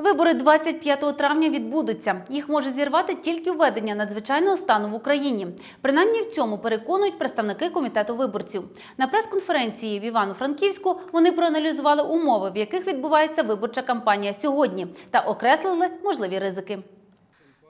Вибори 25 травня відбудуться. Їх може зірвати тільки введення надзвичайного стану в Україні. Принаймні в цьому переконують представники комітету виборців. На прес-конференції в Івано-Франківську вони проаналізували умови, в яких відбувається виборча кампанія сьогодні, та окреслили можливі ризики.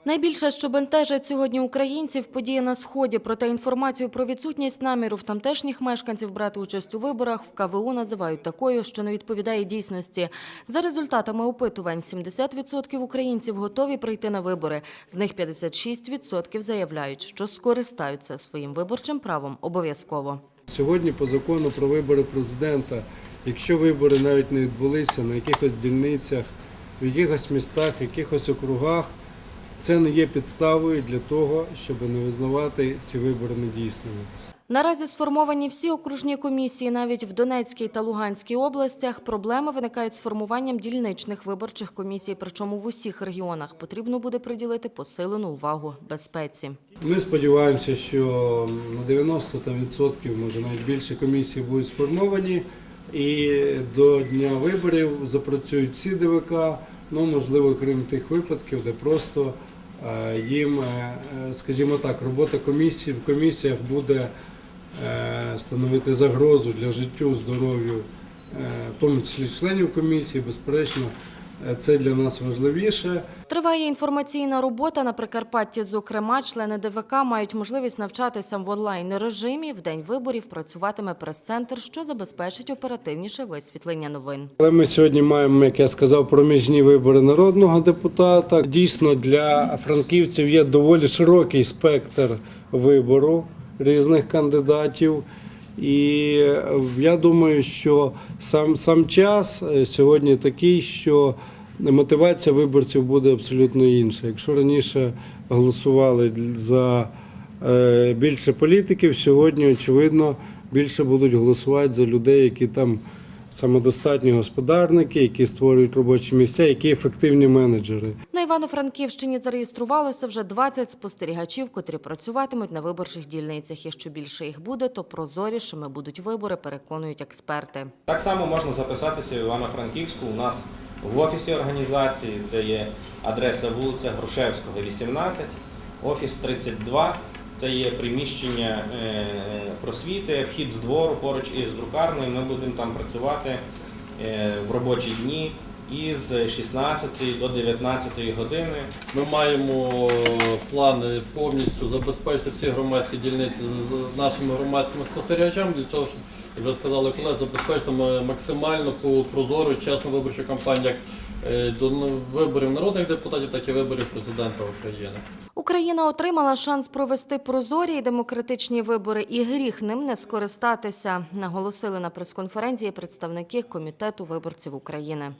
Найбільше, що бентежить сьогодні українців, події на сході. Проте інформацію про відсутність наміру в тамтешніх мешканців брати участь у виборах в КВУ називають такою, що не відповідає дійсності. За результатами опитувань, 70% українців готові прийти на вибори. З них 56% заявляють, що скористаються своїм виборчим правом обов'язково. Сьогодні по закону про вибори президента, якщо вибори навіть не відбулися на якихось дільницях, в якихось містах, в якихось округах, це не є підставою для того, щоб не визнавати ці вибори недійсними. Наразі сформовані всі окружні комісії, навіть в Донецькій та Луганській областях. Проблеми виникають з формуванням дільничних виборчих комісій, причому в усіх регіонах потрібно буде приділити посилену увагу безпеці. Ми сподіваємося, що на 90%, може навіть більше комісій будуть сформовані, і до дня виборів запрацюють всі ДВК, ну можливо, крім тих випадків, де просто їм, е, скажімо так, робота комісії в комісіях буде е, становити загрозу для життю, здоров'ю, е, в тому числі членів комісії, безперечно, е, це для нас важливіше. Триває інформаційна робота на Прикарпатті. Зокрема, члени ДВК мають можливість навчатися в онлайн режимі. В день виборів працюватиме прес-центр, що забезпечить оперативніше висвітлення новин. Але ми сьогодні маємо, як я сказав, проміжні вибори народного депутата. Дійсно, для франківців є доволі широкий спектр вибору різних кандидатів. І я думаю, що сам, сам час е, сьогодні такий, що мотивація виборців буде абсолютно інша. Якщо раніше голосували за е, більше політиків, сьогодні, очевидно, більше будуть голосувати за людей, які там самодостатні господарники, які створюють робочі місця, які ефективні менеджери. На Івано-Франківщині зареєструвалося вже 20 спостерігачів, котрі працюватимуть на виборчих дільницях. І що більше їх буде, то прозорішими будуть вибори, переконують експерти. Так само можна записатися в Івано-Франківську. У нас в офісі організації це є адреса вулиця Грушевського, 18, офіс 32. Це є приміщення е, просвіти, вхід з двору поруч із друкарнею. Ми будемо там працювати е, в робочі дні із 16 до 19 години. Ми маємо плани повністю забезпечити всі громадські дільниці з нашими громадськими спостерігачами для того, щоб, як вже сказали колеги, забезпечити максимально прозору і чесну виборчу кампанію як е, до виборів народних депутатів, так і виборів президента України. Україна отримала шанс провести прозорі і демократичні вибори, і гріх ним не скористатися, наголосили на прес-конференції представники комітету виборців України.